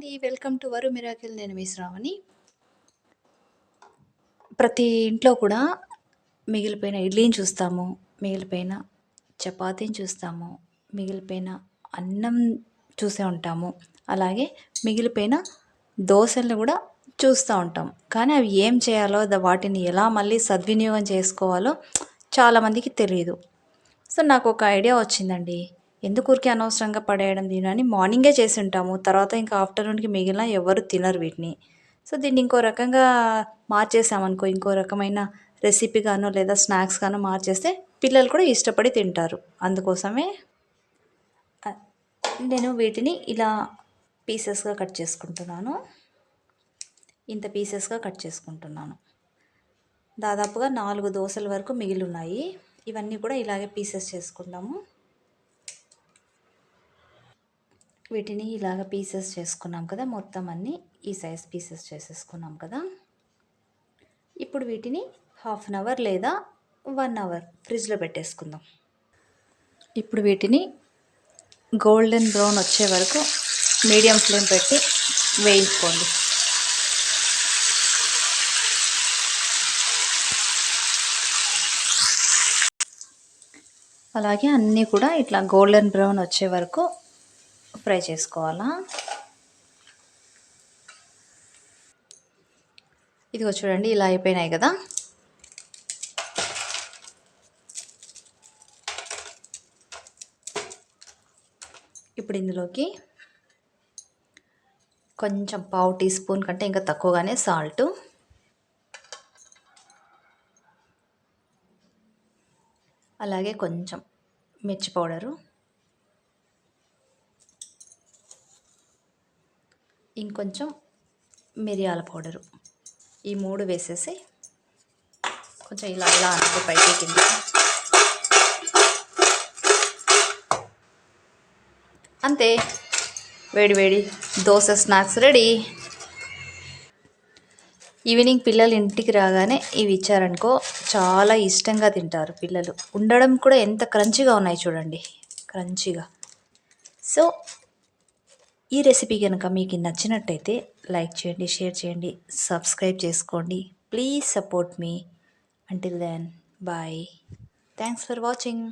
అండి. Welcome to Varu miracle. నేను మీ శ్రావణి. ప్రతి ఇంట్లో కూడా మిగిలిపోయిన ఇడ్లీని చూస్తాము మిగిలిపోయిన చపాతీని చూస్తాము మిగిలిపోయిన అన్నం చూసే ఉంటాము. అలాగే మిగిలిపోయిన దోశలను కూడా చూస్తూ ఉంటాం. కానీ అవి ఏం చేయాలో వాటిని ఎలా మళ్ళీ సద్వినియోగం చేసుకోవాలో చాలామందికి తెలియదు సో నాకు ఒక ఐడియా వచ్చిందండి. ఎందుకు ఊరికే అనవసరంగా పడేయడం దీని మార్నింగే చేసి ఉంటాము తర్వాత ఇంకా ఆఫ్టర్నూన్కి మిగిలిన ఎవరు తినరు వీటిని. సో దీన్ని ఇంకో రకంగా మార్చేసామనుకో ఇంకో రకమైన రెసిపీ గానో లేదా స్నాక్స్ గానో మార్చేస్తే పిల్లలు కూడా ఇష్టపడి తింటారు. అందుకోసమే నేను వీటిని ఇలా పీసెస్గా కట్ చేసుకుంటున్నాను. ఇంత పీసెస్గా కట్ చేసుకుంటున్నాను. దాదాపుగా నాలుగు దోశల వరకు మిగిలి ఉన్నాయి. ఇవన్నీ కూడా ఇలాగే పీసెస్ చేసుకుందాము. వీటిని ఇలాగ పీసెస్ చేసుకున్నాం కదా మొత్తం అన్నీ ఈ సైజ్ పీసెస్ చేసేసుకున్నాం కదా. ఇప్పుడు వీటిని హాఫ్ అన్ అవర్ లేదా వన్ అవర్ ఫ్రిడ్జ్లో పెట్టేసుకుందాం. ఇప్పుడు వీటిని గోల్డెన్ బ్రౌన్ వచ్చే వరకు మీడియం ఫ్లేమ్ పెట్టి వేయించుకోండి. అలాగే అన్నీ కూడా ఇట్లా గోల్డెన్ బ్రౌన్ వచ్చే వరకు ఫ్రై చేసుకోవాలా? ఇదిగో చూడండి ఇలా అయిపోయినాయి కదా. ఇప్పుడు ఇందులోకి కొంచెం పావు టీ స్పూన్ కంటే ఇంకా తక్కువగానే సాల్ట్. అలాగే కొంచెం మిర్చి పౌడరు. ఇంకొంచెం మిరియాల పౌడరు. ఈ మూడు వేసేసి కొంచెం ఇలా ఇలా అంటే పైకి కింద అంతే. వేడి వేడి దోశ స్నాక్స్ రెడీ. ఈవినింగ్ పిల్లలు ఇంటికి రాగానే ఇవి ఇచ్చారనుకో చాలా ఇష్టంగా తింటారు పిల్లలు. ఉండడం కూడా ఎంత క్రంచిగా ఉన్నాయి చూడండి. క్రంచిగా. సో ఈ రెసిపీ కనుక మీకు నచ్చినట్టయితే లైక్ చేయండి షేర్ చేయండి సబ్స్క్రైబ్ చేసుకోండి. Please support me until then bye thanks for watching